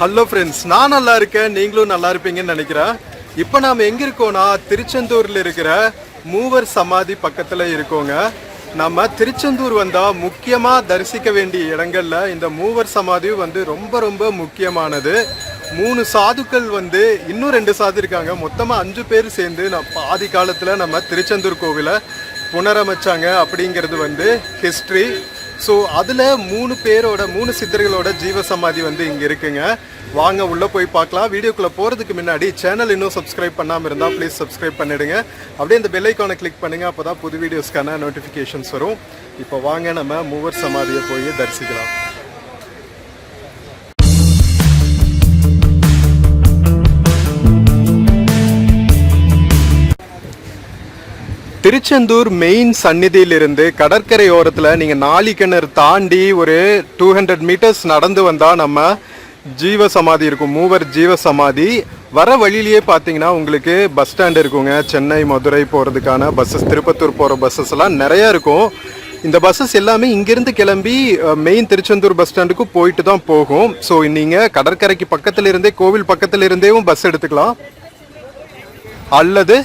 Hello friends நான் நல்லா இருக்கேன். நீங்களும் நல்லா இருப்பீங்கன்னு நினைக்கிறேன். இப்போ நாம் எங்கே இருக்கோம்னா திருச்செந்தூரில் இருக்கிற மூவர் சமாதி பக்கத்தில் இருக்கோங்க. நம்ம திருச்செந்தூர் வந்தால் முக்கியமாக தரிசிக்க வேண்டிய இடங்களில் இந்த மூவர் சமாதியும் வந்து ரொம்ப ரொம்ப முக்கியமானது. மூணு சாதுக்கள் வந்து இன்னும் ரெண்டு சாது இருக்காங்க. மொத்தமாக அஞ்சு பேர் சேர்ந்து நான் பாதி காலத்தில் நம்ம திருச்செந்தூர் கோவிலை புனரமைச்சாங்க அப்படிங்கிறது வந்து ஹிஸ்ட்ரி ஸோ அதில் மூணு பேரோட மூணு சித்தர்களோட ஜீவ சமாதி வந்து இங்கே இருக்குங்க. வாங்க உள்ளே போய் பார்க்கலாம். வீடியோக்குள்ளே போகிறதுக்கு முன்னாடி சேனல் இன்னும் சப்ஸ்கிரைப் பண்ணாமல் இருந்தால் ப்ளீஸ் சப்ஸ்கிரைப் பண்ணிடுங்க. அப்படியே இந்த பெல்லைக்கானை கிளிக் பண்ணுங்கள் அப்போ தான் புது வீடியோஸ்க்கான நோட்டிஃபிகேஷன்ஸ் வரும். இப்போ வாங்க நம்ம மூவர் சமாதியை போய் தரிசிக்கலாம். திருச்செந்தூர் மெயின் சந்நிதியிலிருந்து கடற்கரையோரத்தில் நீங்கள் நாளிக்கிணறு தாண்டி ஒரு டூ ஹண்ட்ரட் மீட்டர்ஸ் நடந்து வந்தால் நம்ம ஜீவ சமாதி இருக்கும். மூவர் ஜீவ சமாதி வர வழியிலேயே பார்த்தீங்கன்னா உங்களுக்கு பஸ் ஸ்டாண்ட் இருக்குங்க. சென்னை மதுரை போகிறதுக்கான பஸ்ஸஸ் திருப்பத்தூர் போகிற பஸ்ஸஸ் எல்லாம் நிறையா இருக்கும். இந்த பஸ்ஸஸ் எல்லாமே இங்கேருந்து கிளம்பி மெயின் திருச்செந்தூர் பஸ் ஸ்டாண்டுக்கு போயிட்டு தான் போகும். ஸோ நீங்கள் கடற்கரைக்கு பக்கத்தில் இருந்தே கோவில் பக்கத்தில் இருந்தேவும் பஸ் எடுத்துக்கலாம். அல்லது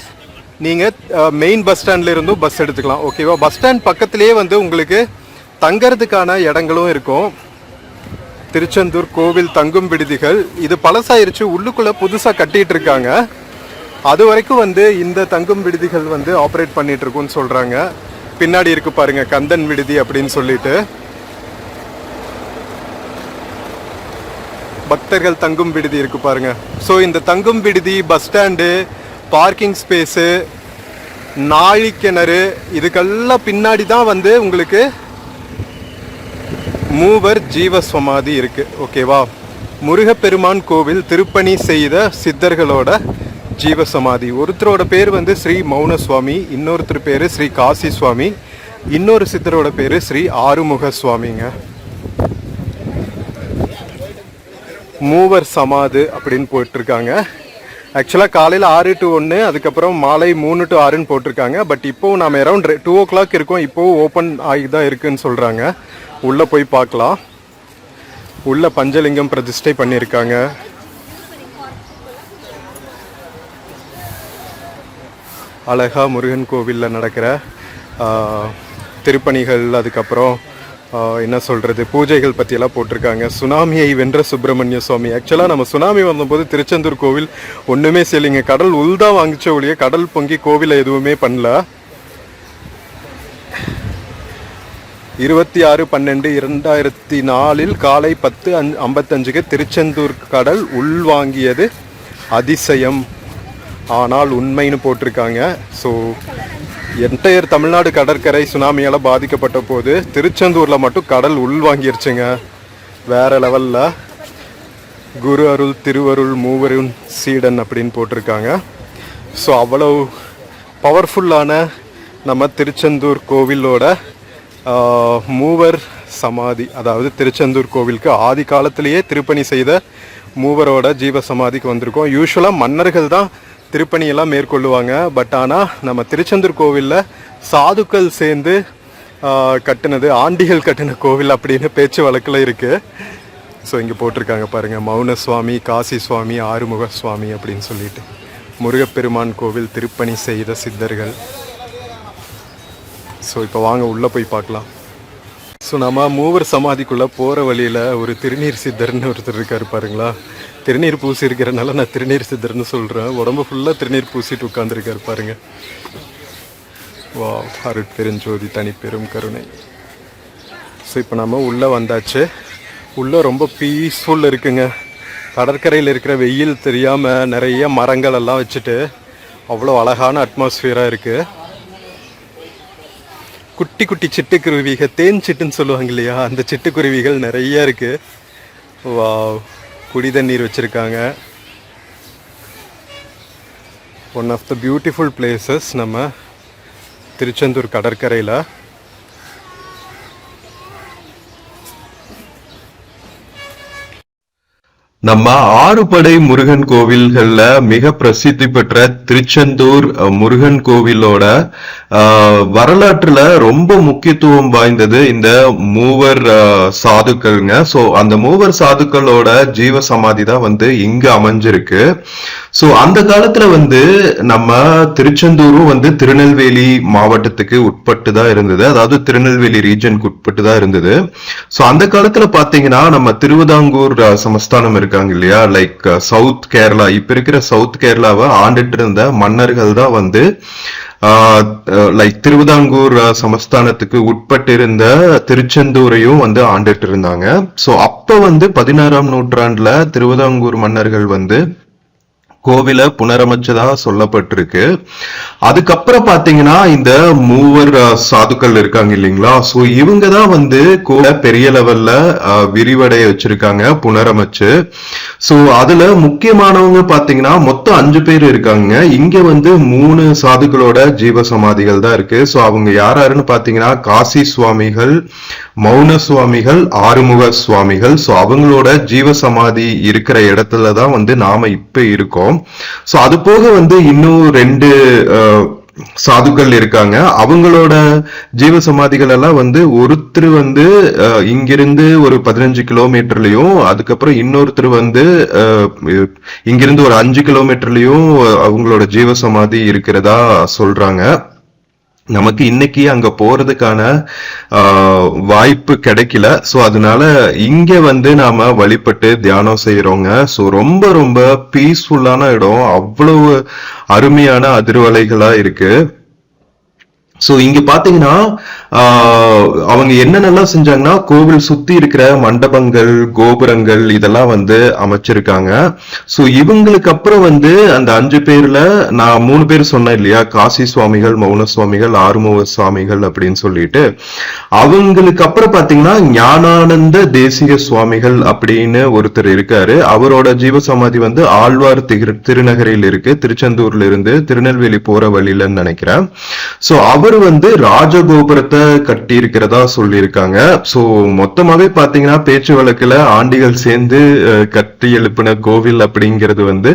நீங்கள் மெயின் பஸ் ஸ்டாண்ட்லேருந்தும் பஸ் எடுத்துக்கலாம். ஓகேவா பஸ் ஸ்டாண்ட் பக்கத்துலேயே வந்து உங்களுக்கு தங்கறதுக்கான இடங்களும் இருக்கும். திருச்செந்தூர் கோவில் தங்கும் விடுதிகள். இது பழசாயிருச்சு. உள்ளுக்குள்ளே புதுசாக கட்டிகிட்டு இருக்காங்க அது வரைக்கும் வந்து இந்த தங்கும் விடுதிகள் வந்து ஆப்ரேட் பண்ணிகிட்டுருக்குன்னு சொல்கிறாங்க பின்னாடி இருக்கு பாருங்கள் கந்தன் விடுதி அப்படின்னு சொல்லிட்டு. பக்தர்கள் தங்கும் விடுதி இருக்கு பாருங்க. ஸோ இந்த தங்கும் விடுதி பஸ் ஸ்டாண்டு பார்க்கிங் ஸ்பேஸு நாழிக்கிணறு இதுக்கெல்லாம் பின்னாடி தான் வந்து உங்களுக்கு மூவர் ஜீவ சமாதி இருக்குது ஓகேவா முருகப்பெருமான் கோவில் திருப்பணி செய்த சித்தர்களோட ஜீவ சமாதி ஒருத்தரோட பேர் வந்து ஸ்ரீ மௌன சுவாமி இன்னொருத்தர் பேர் ஸ்ரீ காசி சுவாமி இன்னொரு சித்தரோட பேர் ஸ்ரீ ஆறுமுக சுவாமிங்க மூவர் சமாது அப்படின்னு போயிட்டுருக்காங்க ஆக்சுவலாக காலையில் ஆறு டு ஒன்று அதுக்கப்புறம் மாலை மூணு டு ஆறுன்னு போட்டிருக்காங்க. பட் இப்போவும் நாம் அரௌண்ட் டூ ஓ கிளாக் இருக்கோம். இப்போவும் ஓப்பன் ஆகி தான் இருக்குன்னு சொல்கிறாங்க உள்ளே போய் பார்க்கலாம். உள்ள பஞ்சலிங்கம் பிரதிஷ்டை பண்ணியிருக்காங்க. அழகா முருகன் கோவிலில் நடக்கிற திருப்பணிகள் அதுக்கப்புறம் என்ன சொல்கிறது பூஜைகள் பற்றியெல்லாம் போட்டிருக்காங்க. சுனாமியை வென்ற சுப்பிரமணிய சுவாமி. ஆக்சுவலாக நம்ம சுனாமி வந்தபோது திருச்செந்தூர் கோவில் ஒன்றுமே செய்யலைங்க கடல் உள்தான் வாங்கிச்ச ஒழிய கடல் பொங்கி கோவிலை எதுவுமே பண்ணல. இருபத்தி ஆறு பன்னெண்டு இரண்டாயிரத்தி நாலில் காலை பத்து அஞ் ஐம்பத்தஞ்சுக்கு திருச்செந்தூர் கடல் உள்வாங்கியது அதிசயம். ஆனால் உண்மைன்னு போட்டிருக்காங்க. ஸோ என்டையர் தமிழ்நாடு கடற்கரை சுனாமியால் பாதிக்கப்பட்ட போது திருச்செந்தூரில் மட்டும் கடல் உள்வாங்கிருச்சுங்க வேற லெவலில். குரு அருள் திருவருள் மூவருள் சீடன் அப்படின்னு போட்டிருக்காங்க. ஸோ அவ்வளவு பவர்ஃபுல்லான நம்ம திருச்செந்தூர் கோவிலோட மூவர் சமாதி அதாவது திருச்செந்தூர் கோவிலுக்கு ஆதி காலத்திலேயே திருப்பணி செய்த மூவரோட ஜீவ சமாதிக்கு வந்திருக்கோம் யூஸ்வலாக மன்னர்கள் தான் திருப்பணியெல்லாம் மேற்கொள்ளுவாங்க. பட் ஆனால் நம்ம திருச்செந்தூர் கோவிலில் சாதுக்கள் சேர்ந்து கட்டினது ஆண்டிகள் கட்டின கோவில் அப்படின்னு பேச்சு வழக்கில் இருக்குது ஸோ இங்கே போட்டிருக்காங்க பாருங்கள் மௌன சுவாமி காசி சுவாமி ஆறுமுக சுவாமி அப்படின்னு சொல்லிட்டு. முருகப்பெருமான் கோவில் திருப்பணி செய்த சித்தர்கள். ஸோ இப்போ வாங்க உள்ளே போய் பார்க்கலாம். ஸோ நம்ம மூவர் சமாதிக்குள்ளே போகிற வழியில் ஒரு திருநீர் சித்தர்னு ஒருத்தர் இருக்கார் பாருங்களா. திருநீர் பூசி இருக்கிறனால நான் திருநீர் சித்தர்னு சொல்கிறேன் உடம்பு ஃபுல்லாக திருநீர் பூசிட்டு உட்காந்துருக்காரு பாருங்க. வா அருட்பெருஞ்சோதி தனிப்பெரும் கருணை. ஸோ இப்போ நம்ம உள்ளே வந்தாச்சு. உள்ளே ரொம்ப பீஸ்ஃபுல் இருக்குங்க. கடற்கரையில் இருக்கிற வெயில் தெரியாமல் நிறைய மரங்கள் எல்லாம் வச்சுட்டு அவ்வளோ அழகான அட்மாஸ்ஃபியராக இருக்குது குட்டி குட்டி சிட்டுக்குருவிகள் தேன் சிட்டுன்னு சொல்லுவாங்க இல்லையா? அந்த சிட்டுக்குருவிகள் நிறைய இருக்குது வா குடி தண்ணீர் வச்சுருக்காங்க. One of the beautiful places நம்ம திருச்செந்தூர் கடற்கரையில். நம்ம ஆறுபடை முருகன் கோவில்கள்ல மிக பிரசித்தி பெற்ற திருச்செந்தூர் முருகன் கோவிலோட வரலாற்றுல ரொம்ப முக்கியத்துவம் வாய்ந்தது இந்த மூவர் சாதுக்கள்ங்க. சோ அந்த மூவர் சாதுக்களோட ஜீவ சமாதி தான் வந்து இங்க அமைஞ்சிருக்கு. சோ அந்த காலத்துல வந்து நம்ம திருச்செந்தூரும் வந்து திருநெல்வேலி மாவட்டத்துக்கு உட்பட்டு தான் இருந்தது. அதாவது திருநெல்வேலி ரீஜனுக்கு உட்பட்டு தான் இருந்தது. சோ அந்த காலத்துல பாத்தீங்கன்னா நம்ம திருவிதாங்கூர் சமஸ்தானம் இருக்கு இருக்காங்க இல்லையா? லைக் சவுத் கேரளா இப்ப இருக்கிற சவுத் கேரளாவை ஆண்டுட்டு இருந்த மன்னர்கள் தான் வந்து uh, uh, லைக் திருவிதாங்கூர் சமஸ்தானத்துக்கு உட்பட்டிருந்த திருச்செந்தூரையும் வந்து ஆண்டுட்டு இருந்தாங்க. சோ அப்ப வந்து பதினாறாம் நூற்றாண்டுல திருவிதாங்கூர் மன்னர்கள் வந்து கோவிலை புனரமைச்சதா சொல்லப்பட்டிருக்கு. அதுக்கப்புறம் பாத்தீங்கன்னா இந்த மூவர் சாதுக்கள் இருக்காங்க இல்லைங்களா? சோ இவங்க தான் வந்து கூட பெரிய லெவல்ல விரிவடைய வச்சிருக்காங்க புனரமைச்சு. சோ அதுல முக்கியமானவங்க பாத்தீங்கன்னா மொத்தம் அஞ்சு பேர் இருக்காங்க. இங்க வந்து மூணு சாதுக்களோட ஜீவ சமாதிகள் தான் இருக்கு. சோ அவங்க யார் யாருன்னு பாத்தீங்கன்னா காசி சுவாமிகள் மௌன சுவாமிகள் ஆறுமுக சுவாமிகள். சோ அவங்களோட ஜீவ சமாதி இருக்கிற இடத்துல தான் வந்து நாம இப்ப இருக்கோம். சோ அது போக வந்து இன்னும் ரெண்டு சாதுக்கள் இருக்காங்க. அவங்களோட ஜீவ சமாதிகள் எல்லாம் வந்து ஒருத்தர் வந்து அஹ், இங்கிருந்து ஒரு பதினஞ்சு கிலோமீட்டர்லயும் அதுக்கப்புறம் இன்னொருத்தர் வந்து இங்கிருந்து ஒரு அஞ்சு கிலோமீட்டர்லயும் அவங்களோட ஜீவ சமாதி இருக்கிறதா சொல்றாங்க. நமக்கு இன்னைக்கு அங்க போறதுக்கான ஆஹ், வாய்ப்பு கிடைக்கல. சோ அதனால இங்க வந்து நாம வழிபட்டு தியானம் செய்யறோங்க சோ ரொம்ப ரொம்ப பீஸ்ஃபுல்லான இடம். அவ்வளவு அருமையான அதிர்வலைகளா இருக்கு. ஸோ இங்க பாத்தீங்கன்னா அவங்க என்னென்னலாம் செஞ்சாங்கன்னா கோவில் சுத்தி இருக்கிற மண்டபங்கள் கோபுரங்கள் இதெல்லாம் வந்து அமைச்சிருக்காங்க. ஸோ இவங்களுக்கு அப்புறம் வந்து அந்த அஞ்சு பேர்ல நான் மூணு பேர் சொன்னேன் இல்லையா? காசி சுவாமிகள் மௌன சுவாமிகள் ஆறுமுக சுவாமிகள் அப்படின்னு சொல்லிட்டு. அவங்களுக்கு அப்புறம் பாத்தீங்கன்னா ஞானானந்த தேசிக சுவாமிகள் அப்படின்னு ஒருத்தர் இருக்காரு. அவரோட ஜீவசமாதி வந்து ஆழ்வார் திரு திருநகரில் இருக்கு. திருச்செந்தூர்ல இருந்து திருநெல்வேலி போற வழியிலன்னு நினைக்கிறேன். ஸோ அவர் வந்து ராஜகோபுரத்தை கட்டி இருக்கிறதா சொல்லியிருக்காங்க. ஸோ மொத்தமாவே பாத்தீங்கன்னா பேச்சு வழக்குல ஆண்டிகள் சேர்ந்து கட்டி எழுப்பின கோவில் அப்படிங்கிறது வந்து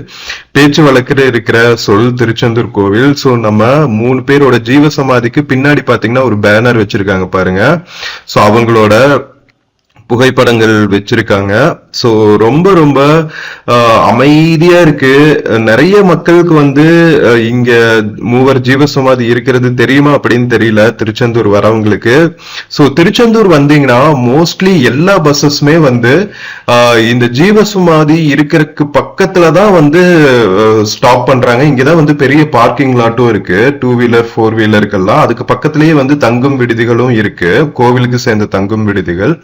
பேச்சு வழக்குல இருக்கிற சொல் திருச்செந்தூர் கோவில். ஸோ நம்ம மூணு பேரோட ஜீவ சமாதிக்கு பின்னாடி பாத்தீங்கன்னா ஒரு பேனர் வச்சிருக்காங்க பாருங்க. சோ அவங்களோட புகைப்படங்கள் வச்சிருக்காங்க. ஸோ ரொம்ப ரொம்ப ஆஹ், அமைதியா இருக்கு. நிறைய மக்களுக்கு வந்து இங்க மூவர் ஜீவசமாதி இருக்கிறது தெரியுமா அப்படின்னு தெரியல. திருச்செந்தூர் வரவங்களுக்கு. சோ திருச்செந்தூர் வந்தீங்கன்னா மோஸ்ட்லி எல்லா பஸ்ஸஸ்மே வந்து ஆஹ், இந்த ஜீவசமாதி இருக்கிறதுக்கு பக்கத்துல தான் வந்து ஸ்டாப் பண்றாங்க. இங்கதான் வந்து பெரிய பார்க்கிங் லாட்டும் இருக்கு. டூ வீலர் ஃபோர் வீலருக்கெல்லாம் அதுக்கு பக்கத்துலயே வந்து தங்கும் விடுதிகளும் இருக்கு. கோவிலுக்கு சேர்ந்த தங்கும் விடுதிகள்.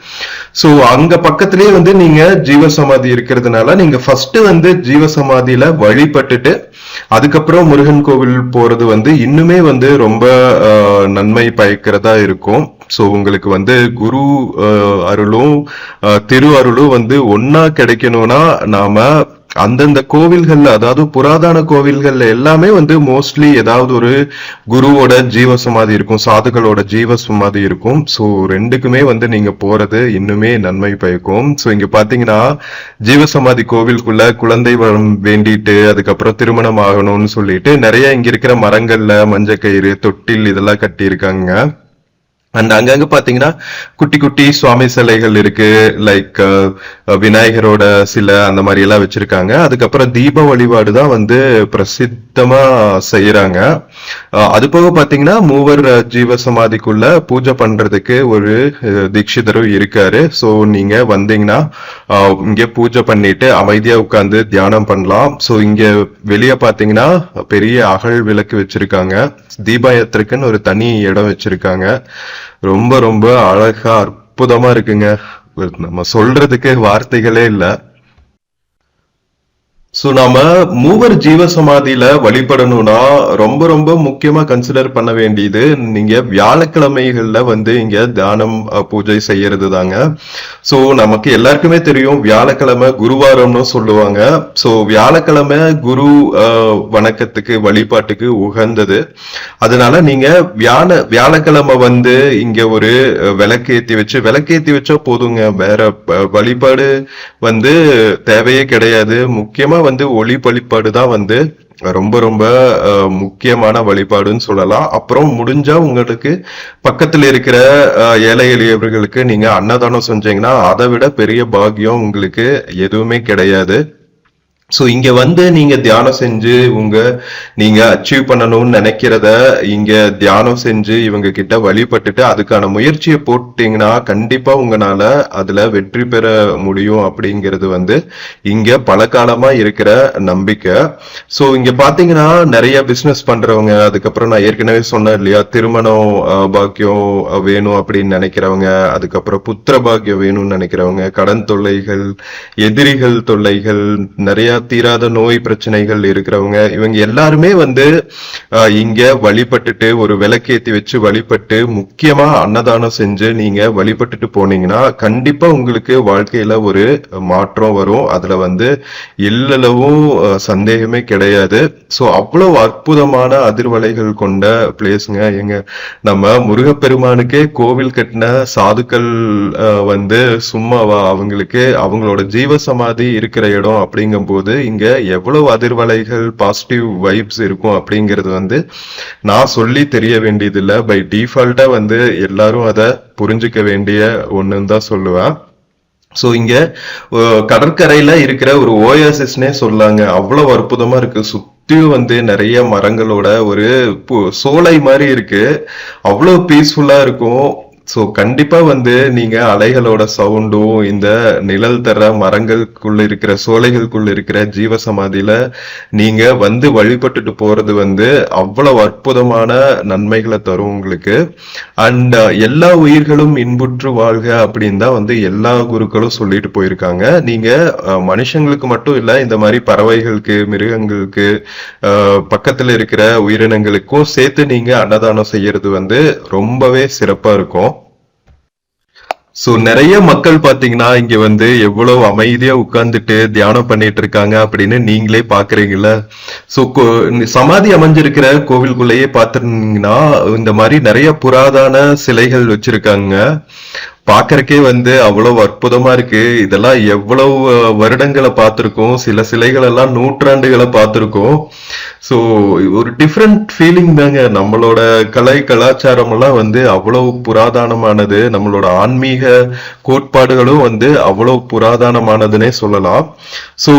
ஸோ அங்க பக்கத்திலேயே வந்து நீங்க ஜீவசமாதி இருக்கிறதுனால நீங்க ஃபர்ஸ்ட் வந்து ஜீவசமாதியில வழிபட்டுட்டு அதுக்கப்புறம் முருகன் கோவில் போறது வந்து இன்னுமே வந்து ரொம்ப நன்மை பயக்கிறதா இருக்கும். ஸோ உங்களுக்கு வந்து குரு அருளும் திரு அருளும் வந்து ஒன்னா கிடைக்கணும்னா நாம அந்தந்த கோவில்கள்ல அதாவது புராதன கோவில்கள்ல எல்லாமே வந்து மோஸ்ட்லி ஏதாவது ஒரு குருவோட ஜீவ சமாதி இருக்கும் சாதுகளோட ஜீவ சமாதி இருக்கும். ஸோ ரெண்டுக்குமே வந்து நீங்க போறது இன்னுமே நன்மை பயக்கும். ஸோ இங்க பாத்தீங்கன்னா ஜீவசமாதி கோவிலுக்குள்ள குழந்தை வரம் வேண்டிட்டு அதுக்கப்புறம் திருமணம் ஆகணும்னு சொல்லிட்டு நிறைய இங்க இருக்கிற மரங்கள்ல மஞ்சக்கயிறு தொட்டில் இதெல்லாம் கட்டி இருக்காங்க அண்ட் அங்கங்க பாத்தீங்கன்னா குட்டி குட்டி சுவாமி சிலைகள் இருக்கு. லைக் uh, uh, விநாயகரோட சிலை அந்த மாதிரி எல்லாம் வச்சிருக்காங்க. அதுக்கப்புறம் தீப வழிபாடு தான் வந்து பிரசித்தமா செய்யறாங்க. Uh, அது போக பாத்தீங்கன்னா மூவர் ஜீவ சமாதிக்குள்ள பூஜை பண்றதுக்கு ஒரு தீட்சிதரும் இருக்காரு. ஸோ நீங்க வந்தீங்கன்னா இங்க பூஜை பண்ணிட்டு அமைதியா உட்கார்ந்து தியானம் பண்ணலாம். ஸோ இங்க வெளியே பாத்தீங்கன்னா பெரிய அகல் விளக்கு வச்சிருக்காங்க. தீபாயத்திற்குன்னு ஒரு தனி இடம் வச்சிருக்காங்க. ரொம்ப ரொம்ப அழகா அற்புதமா இருக்குங்க. நம்ம சொல்றதுக்கு வார்த்தைகளே இல்ல. ஸோ நாம மூவர் ஜீவ சமாதியில வழிபடணும்னா ரொம்ப ரொம்ப முக்கியமா கன்சிடர் பண்ண வேண்டியது நீங்க வியாழக்கிழமைகள்ல வந்து இங்க தியானம் அஹ், பூஜை செய்யறது தாங்க சோ நமக்கு எல்லாருக்குமே தெரியும் வியாழக்கிழமை குருவாரம்னு சொல்லுவாங்க. ஸோ வியாழக்கிழமை குரு வணக்கத்துக்கு வழிபாட்டுக்கு உகந்தது. அதனால நீங்க வியாழ வியாழக்கிழமை வந்து இங்க ஒரு விளக்கேத்தி வச்சு விளக்கேத்தி வச்சா போதுங்க. வேற வழிபாடு வந்து தேவையே கிடையாது. முக்கியமா வந்து ஒளி வழிபாடு தான் வந்து ரொம்ப ரொம்ப அஹ், முக்கியமான வழிபாடுன்னு சொல்லலாம். அப்புறம் முடிஞ்சா உங்களுக்கு பக்கத்துல இருக்கிற அஹ், ஏழை எளியவர்களுக்கு நீங்க அன்னதானம் செஞ்சீங்கன்னா அதை விட பெரிய பாக்கியம் உங்களுக்கு எதுவுமே கிடையாது. சோ இங்க வந்து நீங்க தியானம் செஞ்சு உங்க நீங்க அச்சீவ் பண்ணணும்னு நினைக்கிறத இங்க தியானம் செஞ்சு இவங்க கிட்ட வழிபட்டுட்டு அதுக்கான முயற்சியை போட்டீங்கன்னா கண்டிப்பா உங்களால அதுல வெற்றி பெற முடியும் அப்படிங்கிறது வந்து இங்க பல காலமா இருக்கிற நம்பிக்கை. சோ இங்க பாத்தீங்கன்னா நிறைய பிசினஸ் பண்றவங்க அதுக்கப்புறம் நான் ஏற்கனவே சொன்னேன் இல்லையா திருமணம் பாக்கியம் வேணும் அப்படின்னு நினைக்கிறவங்க அதுக்கப்புறம் புத்திர பாக்கியம் வேணும்னு நினைக்கிறவங்க கடன் தொல்லைகள் எதிரிகள் தொல்லைகள் நிறைய தீராத நோய் பிரச்சனைகள் இருக்கிறவங்க இவங்க எல்லாருமே வந்து இங்க வழிபட்டுட்டு ஒரு விளக்கேத்தி வச்சு வழிபட்டு முக்கியமா அன்னதானம் செஞ்சு நீங்க வழிபட்டுட்டு போனீங்கன்னா கண்டிப்பா உங்களுக்கு வாழ்க்கையில ஒரு மாற்றம் வரும். அதுல வந்து எல்லளவும் சந்தேகமே கிடையாது. சோ அவ்வளவு அற்புதமான அதிர்வலைகள் கொண்ட பிளேஸ்ங்க எங்க நம்ம முருகப்பெருமானுக்கே கோவில் கட்டின சாதுக்கள் வந்து சும்மாவா அவங்களுக்கு அவங்களோட ஜீவ சமாதி இருக்கிற இடம் போது இங்க எவ்வளவு அதிர்வலைகள் பாசிட்டிவ் வைப்ஸ் இருக்கும் அப்படிங்கிறது வந்து நான் சொல்லி தெரிய வேண்டியதில்லை. பை டிஃபால்ட்டா வந்து எல்லாரும் அதை புரிஞ்சுக்க வேண்டிய ஒண்ணுன்னு தான் சொல்லுவேன். ஸோ இங்க கடற்கரையில இருக்கிற ஒரு ஓயாசிஸ்னே சொல்லாங்க. அவ்வளவு அற்புதமா இருக்கு. சுத்தியும் வந்து நிறைய மரங்களோட ஒரு சோலை மாதிரி இருக்கு. அவ்வளவு பீஸ்ஃபுல்லா இருக்கும். ஸோ கண்டிப்பா வந்து நீங்க அலைகளோட சவுண்டும் இந்த நிழல் தர மரங்களுக்குள்ள இருக்கிற சோலைகளுக்குள்ள இருக்கிற ஜீவ சமாதியில நீங்க வந்து வழிபட்டுட்டு போறது வந்து அவ்வளவு அற்புதமான நன்மைகளை தரும் உங்களுக்கு. அண்ட் uh, எல்லா உயிர்களும் இன்புற்று வாழ்க அப்படின்னு தான் வந்து எல்லா குருக்களும் சொல்லிட்டு போயிருக்காங்க. நீங்க uh, மனுஷங்களுக்கு மட்டும் இல்ல இந்த மாதிரி பறவைகளுக்கு மிருகங்களுக்கு பக்கத்தில் பக்கத்துல இருக்கிற உயிரினங்களுக்கும் சேர்த்து நீங்க அன்னதானம் செய்யறது வந்து ரொம்பவே சிறப்பா இருக்கும். சோ நிறைய மக்கள் பாத்தீங்கன்னா இங்க வந்து எவ்வளவு அமைதியா உட்கார்ந்துட்டு தியானம் பண்ணிட்டு இருக்காங்க அப்படின்னு நீங்களே பாக்குறீங்கல்ல சோ சமாதி அமைஞ்சிருக்கிற கோவிலுக்குள்ளேயே பாத்திருந்தீங்கன்னா இந்த மாதிரி நிறைய புராதான சிலைகள் வச்சிருக்காங்க. பாக்குறக்கே வந்து அவ்வளவு அற்புதமா இருக்கு. இதெல்லாம் எவ்வளவு வருடங்களை பார்த்துருக்கோம். சில சிலைகள் எல்லாம் நூற்றாண்டுகளை பார்த்துருக்கோம். ஸோ ஒரு டிஃப்ரெண்ட் ஃபீலிங் தாங்க. நம்மளோட கலை கலாச்சாரம் எல்லாம் வந்து அவ்வளவு புராதானமானது. நம்மளோட ஆன்மீக கோட்பாடுகளும் வந்து அவ்வளவு புராதனமானதுன்னே சொல்லலாம். ஸோ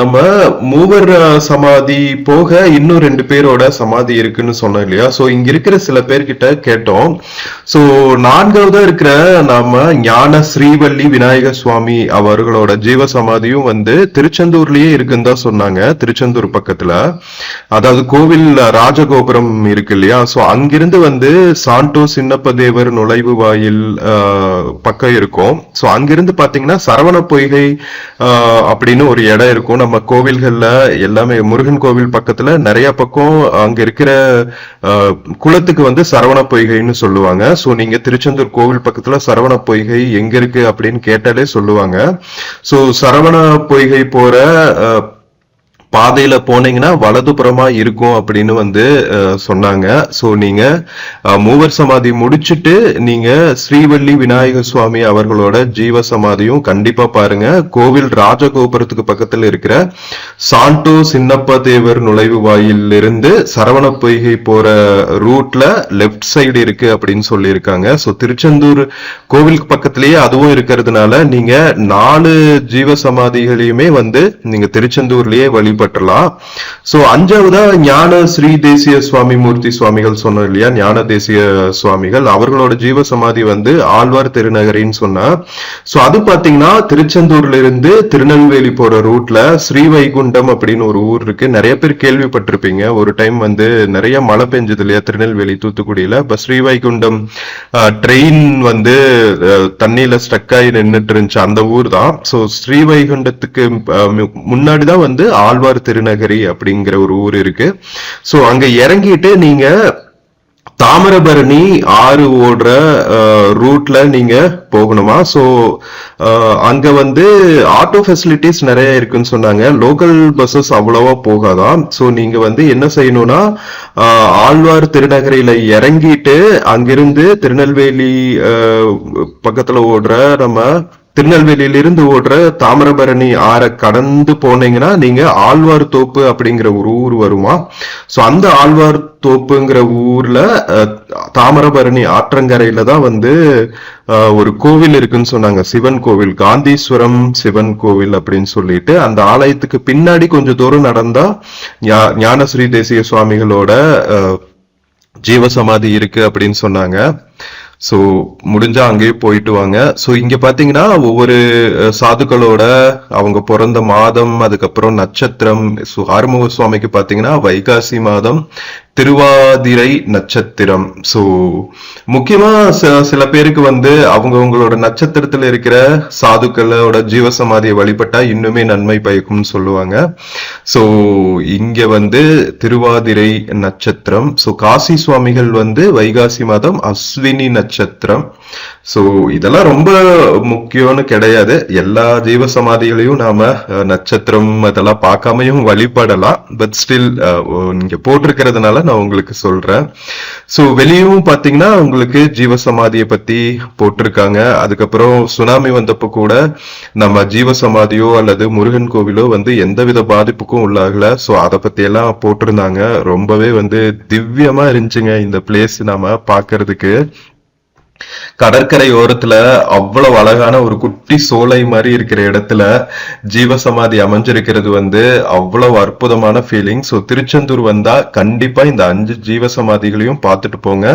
நம்ம மூவர் சமாதி போக இன்னும் ரெண்டு பேரோட சமாதி இருக்குன்னு சொன்னோம் இல்லையா? ஸோ இங்க இருக்கிற சில பேர்கிட்ட கேட்டோம். ஸோ நான்காவதா இருக்கிற நாம ஞான ஸ்ரீவல்லி விநாயக சுவாமி அவர்களோட ஜீவ சமாதியும் வந்து திருச்செந்தூர்லயே இருக்குன்னு தான் சொன்னாங்க திருச்செந்தூர் பக்கத்துல. அதாவது கோவில் ராஜகோபுரம் இருக்கு இல்லையா? சோ அங்கிருந்து வந்து சாண்டோ சின்னப்ப தேவர் நுழைவு வாயில் பக்கம் இருக்கும். சோ அங்கிருந்து பாத்தீங்கன்னா சரவண பொய்கை அப்படின்னு ஒரு இடம் இருக்கும். நம்ம கோவில்கள்ல எல்லாமே முருகன் கோவில் பக்கத்துல நிறைய பக்கம் அங்க இருக்கிற குளத்துக்கு வந்து சரவண பொய்கைன்னு சொல்லுவாங்க. சோ நீங்க திருச்செந்தூர் கோவில் பக்கத்துல சரவண பொய்கை எங்க இருக்கு அப்படின்னு கேட்டாலே சொல்லுவாங்க. சோ சரவண பொய்கை போற ஆஹ், பாதையில போனீங்கன்னா வலதுபுறமா இருக்கும் அப்படின்னு வந்து சொன்னாங்க. சோ நீங்க மூவர் சமாதி முடிச்சிட்டு நீங்க ஸ்ரீவள்ளி விநாயகர் சுவாமி அவர்களோட ஜீவ சமாதியும் கண்டிப்பா பாருங்க. கோவில் ராஜகோபுரத்துக்கு பக்கத்துல இருக்கிற சாண்டோ சின்னப்ப தேவர் நுழைவு வாயிலிருந்து சரவண பொய்கை போற ரூட்ல லெஃப்ட் சைடு இருக்கு அப்படின்னு சொல்லியிருக்காங்க. சோ திருச்செந்தூர் கோவிலுக்கு பக்கத்திலேயே அதுவும் இருக்கிறதுனால நீங்க நாலு ஜீவ சமாதிகளையுமே வந்து நீங்க திருச்செந்தூர்லயே வழிபட்டு பின்பற்றலாம். சோ அஞ்சாவதா ஞான ஸ்ரீ தேசிய சுவாமி மூர்த்தி சுவாமிகள் சொன்னோம் இல்லையா? ஞான தேசிய சுவாமிகள். அவர்களோட ஜீவ சமாதி வந்து ஆழ்வார் திருநகரின்னு சொன்னா. சோ அது பாத்தீங்கன்னா திருச்செந்தூர்ல இருந்து திருநெல்வேலி போற ரூட்ல ஸ்ரீவைகுண்டம் அப்படின்னு ஒரு ஊர் இருக்கு. நிறைய பேர் கேள்விப்பட்டிருப்பீங்க. ஒரு டைம் வந்து நிறைய மழை பெஞ்சது இல்லையா? திருநெல்வேலி தூத்துக்குடியில. இப்ப ஸ்ரீவைகுண்டம் ட்ரெயின் வந்து தண்ணியில ஸ்டக் ஆகி நின்றுட்டு இருந்துச்சு. அந்த ஊர் தான். சோ ஸ்ரீவைகுண்டத்துக்கு முன்னாடி தான் வந்து ஆழ்வார் திருநகரி அப்படிங்கிற ஒரு ஊர் இருக்கு. ஸோ அங்க இறங்கிட்டு நீங்க தாமிரபரணி ஆறு ஓடுற ரூட்ல நீங்க போகணுமா? ஸோ அங்க வந்து ஆட்டோ ஃபெசிலிட்டிஸ் நிறைய இருக்குன்னு சொன்னாங்க. லோக்கல் பஸ்ஸஸ் அவ்வளவா போகாதான் ஸோ நீங்க வந்து என்ன செய்யணும்னா ஆழ்வார் திருநகரியில இறங்கிட்டு அங்கிருந்து திருநெல்வேலி பக்கத்துல ஓடுற நம்ம திருநெல்வேலியிலிருந்து ஓடுற தாமிரபரணி ஆற கடந்து போனீங்கன்னா நீங்க ஆழ்வார் தோப்பு அப்படிங்கிற ஒரு ஊர் வருமா? சோ அந்த ஆழ்வார் தோப்புங்கிற ஊர்ல தாமிரபரணி ஆற்றங்கரையில தான் வந்து அஹ், ஒரு கோவில் இருக்குன்னு சொன்னாங்க. சிவன் கோவில் காந்தீஸ்வரம் சிவன் கோவில் அப்படின்னு சொல்லிட்டு அந்த ஆலயத்துக்கு பின்னாடி கொஞ்சம் தூரம் நடந்தா ஞானஸ்ரீ தேசிய சுவாமிகளோட அஹ், ஜீவசமாதி இருக்கு அப்படின்னு சொன்னாங்க. சோ முடிஞ்சா அங்கேயே போயிட்டு வாங்க. சோ இங்க பாத்தீங்கன்னா ஒவ்வொரு சாதுக்களோட அவங்க பிறந்த மாதம் அதுக்கப்புறம் நட்சத்திரம் ஸோ ஆறுமுக சுவாமிக்கு பாத்தீங்கன்னா வைகாசி மாதம் திருவாதிரை நட்சத்திரம். சோ முக்கியமா ச- சில பேருக்கு வந்து அவங்கவங்களோட நட்சத்திரத்துல இருக்கிற சாதுக்களோட ஜீவசமாதியை வழிபட்டா இன்னுமே நன்மை பயக்கும்னு சொல்லுவாங்க. சோ இங்க வந்து திருவாதிரை நட்சத்திரம். சோ காசி சுவாமிகள் வந்து வைகாசி மாதம் அஸ்வினி நட்சத்திரம். சோ இதெல்லாம் ரொம்ப முக்கியம்னு கிடையாது. எல்லா ஜீவ சமாதிகளையும் நாம நட்சத்திரம் அதெல்லாம் பார்க்காமையும் வழிபடலாம். பட் ஸ்டில் இங்க போட்டிருக்கிறதுனால நான் உங்களுக்கு சொல்றேன். சோ வெளியும் பாத்தீங்கன்னா உங்களுக்கு ஜீவ சமாதியை பத்தி போட்டிருக்காங்க. அதுக்கப்புறம் சுனாமி வந்தப்போ கூட நம்ம ஜீவ சமாதியோ அல்லது முருகன் கோவிலோ வந்து எந்தவித பாதிப்புக்கும் உள்ளாகல. சோ அதை பத்தி எல்லாம் போட்டிருந்தாங்க. ரொம்பவே வந்து திவ்யமா இருந்துச்சுங்க இந்த பிளேஸ் நாம பாக்குறதுக்கு கடற்கரை ஓரத்துல அவ்வளவு அழகான ஒரு குட்டி சோலை மாதிரி இருக்கிற இடத்துல ஜீவசமாதி அமைஞ்சிருக்கிறது வந்து அவ்வளவு அற்புதமான ஃபீலிங் ஸோ திருச்செந்தூர் வந்தா கண்டிப்பா இந்த அஞ்சு ஜீவசமாதிகளையும் பார்த்துட்டு போங்க.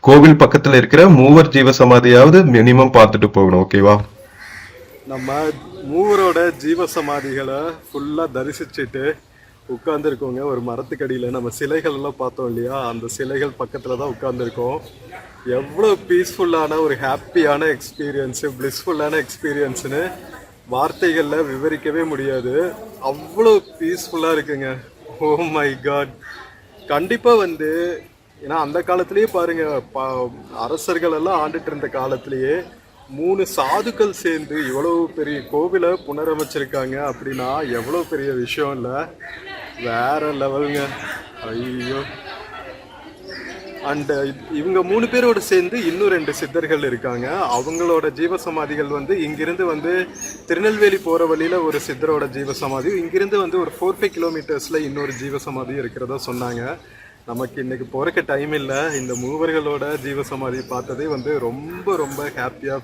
கோவில் பக்கத்துல இருக்கிற மூவர் ஜீவசமாதியாவது மினிமம் பார்த்துட்டு போகணும் ஓகேவா நம்ம மூவரோட ஜீவ சமாதிகளை தரிசிச்சுட்டு உட்கார்ந்துருக்கோங்க. ஒரு மரத்துக்கடியில் நம்ம சிலைகள் எல்லாம் பார்த்தோம் இல்லையா? அந்த சிலைகள் பக்கத்தில் தான் உட்கார்ந்துருக்கோம். எவ்வளோ பீஸ்ஃபுல்லான ஒரு ஹாப்பியான எக்ஸ்பீரியன்ஸு ப்ளிஸ்ஃபுல்லான எக்ஸ்பீரியன்ஸ்னு வார்த்தைகளில் விவரிக்கவே முடியாது. அவ்வளோ பீஸ்ஃபுல்லாக இருக்குங்க. Oh ஓ மை காட் கண்டிப்பாக வந்து ஏன்னா அந்த காலத்துலேயே பாருங்க ப அரசர்கள் எல்லாம் ஆண்டுட்டு இருந்த காலத்திலேயே மூணு சாதுக்கள் சேர்ந்து இவ்வளோ பெரிய கோவிலை புனரமைச்சிருக்காங்க அப்படின்னா எவ்வளோ பெரிய விஷயம் இல்லை? வேற லெவலுங்க ஐயோ. அண்ட் uh, இவங்க மூணு பேரோடு சேர்ந்து இன்னும் ரெண்டு சித்தர்கள் இருக்காங்க. அவங்களோட ஜீவசமாதிகள் வந்து இங்கிருந்து வந்து திருநெல்வேலி போகிற வழியில் ஒரு சித்தரோட ஜீவசமாதி இங்கிருந்து வந்து ஒரு ஃபோர் ஃபைவ் கிலோமீட்டர்ஸில் இன்னொரு ஜீவசமாதி இருக்கிறதா சொன்னாங்க. நமக்கு இன்னைக்கு போறக்க டைம் இல்லை. இந்த மூவர்களோட ஜீவசமாதி பார்த்ததே வந்து ரொம்ப ரொம்ப ஹாப்பியாக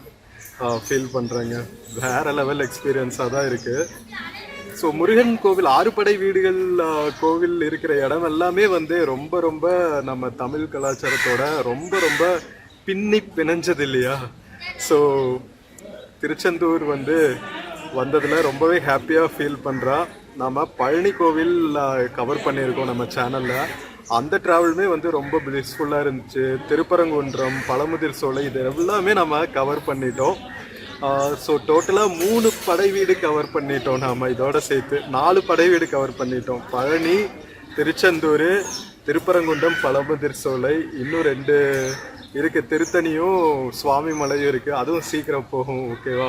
ஃபீல் பண்ணுறேங்க வேறு லெவல் எக்ஸ்பீரியன்ஸாக தான் இருக்குது ஸோ முருகன் கோவில் ஆறுபடை வீடுகள் கோவில் இருக்கிற இடம் எல்லாமே வந்து ரொம்ப ரொம்ப நம்ம தமிழ் கலாச்சாரத்தோட ரொம்ப ரொம்ப பின்னி பிணைஞ்சது இல்லையா? ஸோ திருச்செந்தூர் வந்து வந்ததில் ரொம்பவே ஹாப்பியாக ஃபீல் பண்ணுறா நம்ம பழனி கோவில் கவர் பண்ணியிருக்கோம் நம்ம சேனலில் அந்த ட்ராவலுமே வந்து ரொம்ப பிளிஸ்ஃபுல்லாக இருந்துச்சு. திருப்பரங்குன்றம் பழமுதிர் சோலை இது எல்லாமே நம்ம கவர் பண்ணிட்டோம். ஸோ டோட்டலாக மூணு படை வீடு கவர் பண்ணிட்டோம் நாம இதோட சேர்த்து. நாலு படை வீடு கவர் பண்ணிட்டோம். பழனி திருச்செந்தூர் திருப்பரங்குன்றம் பழமுதிர் சோலை இன்னும் ரெண்டு இருக்கு. திருத்தணியும் சுவாமி மலையும் இருக்கு. அதுவும் சீக்கிரம் போகும் ஓகேவா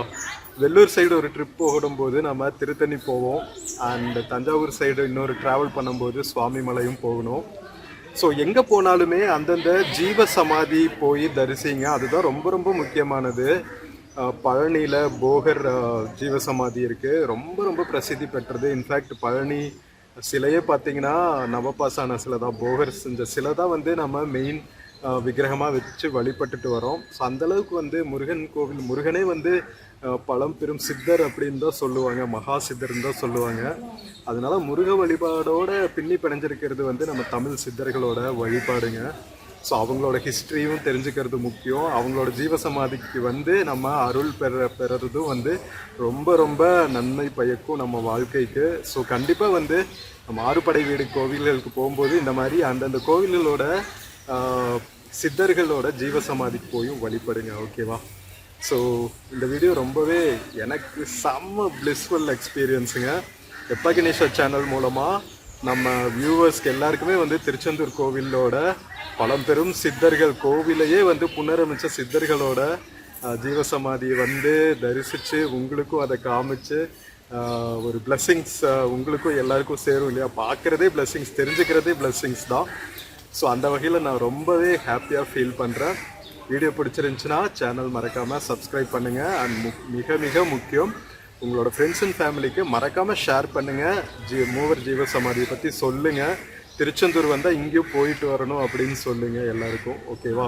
வெள்ளூர் சைடு ஒரு ட்ரிப் போகும்போது நம்ம திருத்தணி போவோம். அண்ட் தஞ்சாவூர் சைடு இன்னொரு ட்ராவல் பண்ணும்போது சுவாமி மலையும் போகணும். ஸோ எங்கே போனாலுமே அந்தந்த ஜீவ சமாதி போய் தரிசிங்க. அதுதான் ரொம்ப ரொம்ப முக்கியமானது. பழனியில் போகர் ஜீவசமாதி ஜீவ சமாதி இருக்குது ரொம்ப ரொம்ப பிரசித்தி பெற்றது. இன்ஃபேக்ட் பழனி சிலையே பார்த்தீங்கன்னா நவபாசான சிலை தான் போகர் செஞ்ச சிலை தான் வந்து நம்ம மெயின் விக்கிரகமாக வச்சு வழிபட்டுட்டு வரோம். ஸோ அந்தளவுக்கு வந்து முருகன் கோவில் முருகனே வந்து பழம் பெரும் சித்தர் அப்படின்னு தான் சொல்லுவாங்க. மகா சித்தர்னு தான் சொல்லுவாங்க. அதனால் முருக வழிபாடோட பின்னி பிணைஞ்சிருக்கிறது வந்து நம்ம தமிழ் சித்தர்களோட வழிபாடுங்க. ஸோ அவங்களோட ஹிஸ்ட்ரியும் தெரிஞ்சுக்கிறது முக்கியம். அவங்களோட ஜீவசமாதிக்கு வந்து நம்ம அருள் பெற பெறறதும் வந்து ரொம்ப ரொம்ப நன்மை பயக்கும் நம்ம வாழ்க்கைக்கு. ஸோ கண்டிப்பாக வந்து நம்ம ஆறுபடை வீடு கோவில்களுக்கு போகும்போது இந்த மாதிரி அந்தந்த கோவில்களோட சித்தர்களோட ஜீவசமாதிக்கு போயும் வழிபடுங்க ஓகேவா? ஸோ இந்த வீடியோ ரொம்பவே எனக்கு செம்ம பிளிஸ்ஃபுல் எக்ஸ்பீரியன்ஸுங்க எப்பா சேனல் மூலமாக நம்ம வியூவர்ஸ்க்கு எல்லாருக்குமே வந்து திருச்செந்தூர் கோவிலோட பழம்பெரும் சித்தர்கள் கோவிலையே வந்து புனரமைச்ச சித்தர்களோட ஜீவசமாதியை வந்து தரிசித்து உங்களுக்கும் அதை காமிச்சு ஒரு பிளெஸ்ஸிங்ஸ் உங்களுக்கும் எல்லாருக்கும் சேரும் இல்லையா? பார்க்குறதே பிளெஸ்ஸிங்ஸ் தெரிஞ்சுக்கிறதே பிளெஸ்ஸிங்ஸ் தான். ஸோ அந்த வகையில் நான் ரொம்பவே ஹாப்பியாக ஃபீல் பண்ணுறேன் வீடியோ பிடிச்சிருந்துச்சுன்னா சேனல் மறக்காமல் சப்ஸ்கிரைப் பண்ணுங்கள் அண்ட் மிக மிக முக்கியம் உங்களோட ஃப்ரெண்ட்ஸ் அண்ட் ஃபேமிலிக்கு மறக்காமல் ஷேர் பண்ணுங்கள் ஜீ மூவர் ஜீவ சமாதியை பற்றி சொல்லுங்கள் திருச்செந்தூர் வந்தால் இங்கேயும் போயிட்டு வரணும் அப்படின்னு சொல்லுங்கள் எல்லாருக்கும். ஓகேவா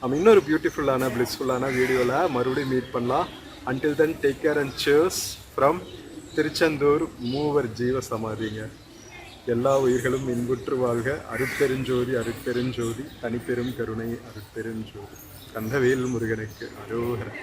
நம்ம இன்னொரு பியூட்டிஃபுல்லான பிளிஸ்ஃபுல்லான வீடியோவில் மறுபடியும் மீட் பண்ணலாம். Until then take care and cheers from Tiruchendur மூவர் ஜீவ சமாதிங்க. எல்லா உயிர்களும் இன்புற்று வாழ்க. அருட்பெருஞ்சோதி அருட்பெருஞ்சோதி. தனிப்பெரும் கருணை அருட்பெருஞ்சோதி. கந்தவேல் முருகனுக்கு அரோகரன்